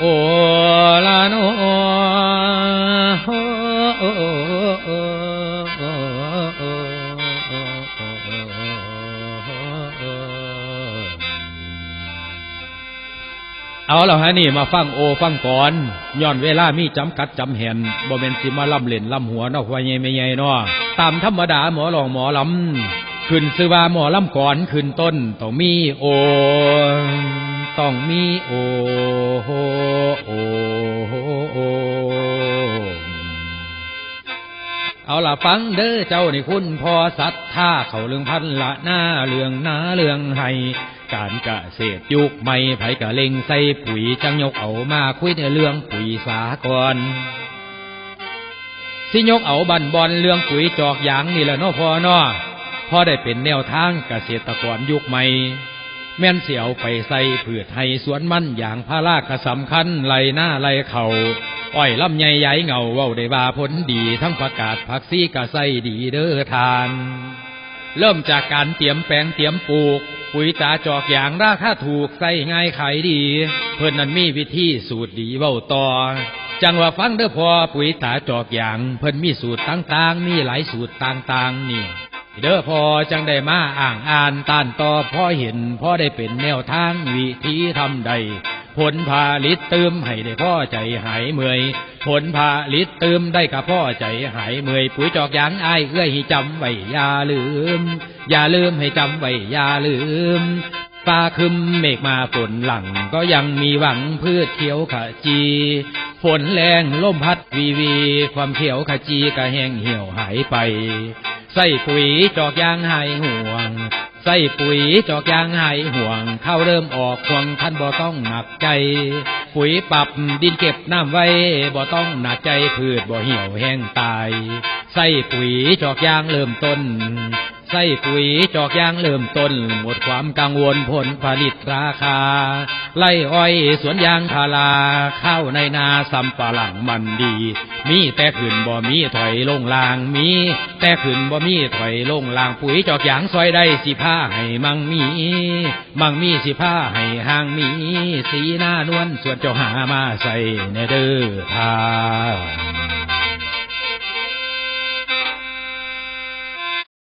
โอลาโนเอาแล้วฮะนี่มาฟังโอฟังก่อนย้อนเวลามีจำกัดจำแหนบ่แม่นสิมาล่ำเล่นล่ำหัวนาะว่าใหญ่ไม่ใหญ่นาะตามธรรมดาหมอหลองหมอลำขึ้นซื้อว่าหมอลำก่อนขึ้นต้นต้องมีโอ ต้องมีโอโอโอโอเอาละฟังเด้อเจ้านี่คุณพอสัตท่าเขาเรื่องพันละหน้าเรื่องหน้าเรื่องไห้การเกษตรยุคใหม่ไผกะเล็งใส่ปุ๋ยจังยกเอามาคุยในเรื่องปุ๋ยสากรสิยกเอาบันบอลเรื่องปุ๋ยจอกยางนี่แหละเนาะพอเนาะพอได้เป็นแนวทางเกษตรกรยุคใหม่ แม่นเสียวไปใส่พืชให้สวนมั่นอย่างพาราก็สำคัญไหลหน้าไหลเขาอ้อยลำไยใหญ่เงาเว้าได้บาผลดีทั้งประกาศผักซีกะใส่ดีเด้อทาน เริ่มจากการเตรียมแปลงเตรียมปลูก ปุ๋ยตาจอกอย่างราคาถูกใส่ง่ายขายดี เพิ่นนั้นมีวิธีสูตรดีเว้าต่อจังว่าฟังเด้อพอปุ๋ยตาจอกอย่าง เพิ่นมีสูตรต่างๆ มีหลายสูตรต่างๆนี่ เด้อพอจังได้มาอ่างอ่านต้านต่อพ่อเห็นพ่อได้เป็นแนวทางวิธีทำใด ผลผลิตเติมให้ได้พ่อใจหายเมื่อย ผลผลิตเติมได้กับพ่อใจหายเมื่อย ปุ๋ยจอกยางไอ้เอื้อยให้จำไว้อย่าลืม อย่าลืมให้จำไว้อย่าลืมฟ้าคึมเมฆมาฝนหลังก็ยังมีหวังพืชเขียวขจี ฝนแรงล่มพัดวีวี ความเขียวขจีก็แห้งเหี่ยวหายไป ใส่ปุ๋ยจอกยางหายห่วง ใส่ปุ๋ยจอกยางหายห่วง เข้าเริ่มออกห่วงท่านบ่ต้องหนักใจ ปุ๋ยปรับดินเก็บน้ำไว้บ่ต้องหนักใจพืชบ่เหี่ยวแห้งตาย ใส่ปุ๋ยจอกยางเริ่มต้น ใส่ปุ๋ยจอกยางเริ่มต้น หมดความกังวลผลผลิตราคา ไล่อ้อยสวนยางพาราข้าวในนาซ้ำปะหลังมันดี มีแต่ขึ้นบ่มีถอยลงลางมี แต่ขึ้นบ่มีถอยลงลางปุ๋ยจอกยางซอยได้สิผ้าให้มั่งมี มั่งมีสิผ้าให้ห่างมี สีหน้านวลส่วนเจ้าหามาใส่ในเด้อทา